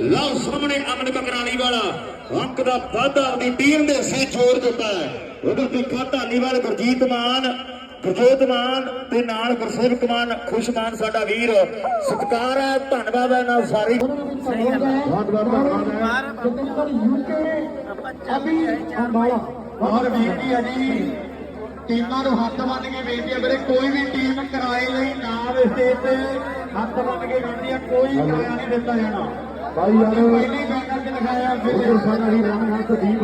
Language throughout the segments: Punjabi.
ਲਓ ਸਾਹਮਣੇ ਅਮਨ ਬਕਰਾਲੀ ਵਾਲਾ। ਅੰਕ ਦਾ ਵਾਧਾ ਆਪਣੀ ਟੀਮ ਦੇ ਸੇ ਜੋਰ ਦਿੱਤਾ ਹੈ। ਉਧਰ ਤਿੱਖਾ ਧਾਨੀਵਾਲ ਗੁਰਜੀਤ ਮਾਨ ਗੁਰਜੋਤ ਮਾਨ ਤੇ ਨਾਲ ਗੁਰਸੇਵਕ ਮਾਨ ਖੁਸ਼ਮਾਨ ਸਾਡਾ ਵੀਰ। ਸਤਿਕਾਰ ਹੈ ਧੰਨਵਾਦ ਹੈ ਨਾਲ ਸਾਰੇ। ਬਹੁਤ ਬਹੁਤ ਧੰਨਵਾਦ ਹੈ। ਅਭੀ ਅੰਬਾਲਾ ਔਰ ਬੇਨਤੀ ਹੈ ਜੀ। ਟੀਮਾਂ ਨੂੰ ਹੱਥ ਬੰਨ ਕੇ ਬੇਨਤੀ ਹੈ ਵੀਰੇ ਕੋਈ ਵੀ ਟੀਮ ਕਿਰਾਏ ਲਈ ਨਾ ਸਟੇਜ ਤੇ ਹੱਥ ਬੰਨ ਕੇ ਬੇਨਤੀ ਹੈ ਕੋਈ ਕਿਰਾਇਆ ਨਹੀਂ ਦਿੱਤਾ ਜਾਣਾ। ਭਾਈ ਯਾਰ ਪਹਿਲੀ ਬੈਨਰ 'ਚ ਲਿਖਾਇਆ ਉਧਰ ਸਾਡਾ ਹੀ ਰਾਮ ਹੱਥ ਦੀਪ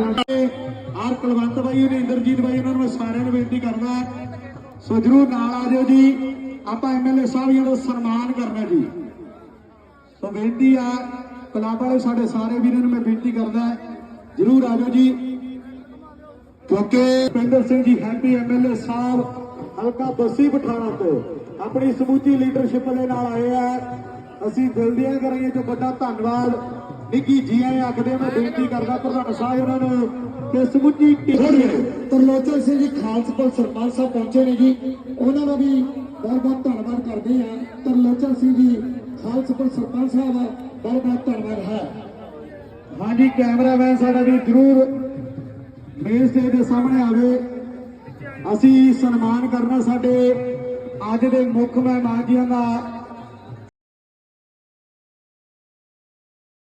ਆਰ ਕੁਲਵੰਤ ਬਾਈ ਨੇ ਇੰਦਰਜੀਤ ਬਾਈ ਉਹਨਾਂ ਨੂੰ ਸਾਰਿਆਂ ਨੂੰ ਬੇਨਤੀ ਕਰਦਾ ਸੋ ਜਰੂਰ ਨਾਲ ਆ ਜਾਓ ਜੀ। ਆਪਾਂ ਐਮਐਲਏ ਸਾਹਿਬ ਜੀ ਦਾ ਸਨਮਾਨ ਕਰਨਾ ਜੀ। ਸੋ ਬੇਨਤੀ ਆ, ਕਲੱਬ ਵਾਲੇ ਸਾਡੇ ਸਾਰੇ ਵੀਰਾਂ ਨੂੰ ਮੈਂ ਬੇਨਤੀ ਕਰਦਾ ਜਰੂਰ ਆ ਜਾਓ ਜੀ। ਕਿਉਂਕਿ ਪਿੰਦਰ ਸਿੰਘ ਜੀ ਹੈਪੀ ਐਮਐਲਏ ਸਾਹਿਬ ਹਲਕਾ ਬੱਸੀ ਪਠਾਣਾ ਤੋਂ ਆਪਣੀ ਸਮੂਚੀ ਲੀਡਰਸ਼ਿਪ ਦੇ ਨਾਲ ਆਏ ਆ। ਅਸੀਂ ਦਿਲ ਦੀਆਂ ਕਰਾਂਗੇ ਜੋ ਵੱਡਾ ਧੰਨਵਾਦ। ਨਿੱਕੀ ਜੀ ਆਏ ਆਖਦੇ ਮੈਂ ਬੇਨਤੀ ਕਰਦਾ ਪ੍ਰਧਾਨ ਸਾਹਿਬ ਉਹਨਾਂ ਨੂੰ ਕਿ ਸਮੂਚੀ ਟੀਮ ਤਰਲੋਚਨ ਸਿੰਘ ਜੀ ਖਾਲਸਪੁਰ ਸਰਪੰਚ ਸਾਹਿਬ ਪਹੁੰਚੇ ਨੇ ਜੀ। ਉਹਨਾਂ ਦਾ ਵੀ ਬਹੁਤ ਬਹੁਤ ਧੰਨਵਾਦ ਕਰਦੇ ਆ ਤਰਲੋਚਨ ਸਿੰਘ ਜੀ ਖਾਲਸਪੁਰ ਸਰਪੰਚ ਸਾਹਿਬ ਦਾ ਬਹੁਤ ਬਹੁਤ ਧੰਨਵਾਦ ਹੈ। ਹਾਂਜੀ ਕੈਮਰਾਮੈਨ ਸਾਡਾ ਵੀ ਜਰੂਰ ਮੇਨ ਸਟੇਜ ਦੇ ਸਾਹਮਣੇ ਆਵੇ। ਅਸੀਂ ਸਨਮਾਨ ਕਰਨਾ ਸਾਡੇ ਅੱਜ ਦੇ ਮੁੱਖ ਮਹਿਮਾਨ ਜੀਆਂ ਦਾ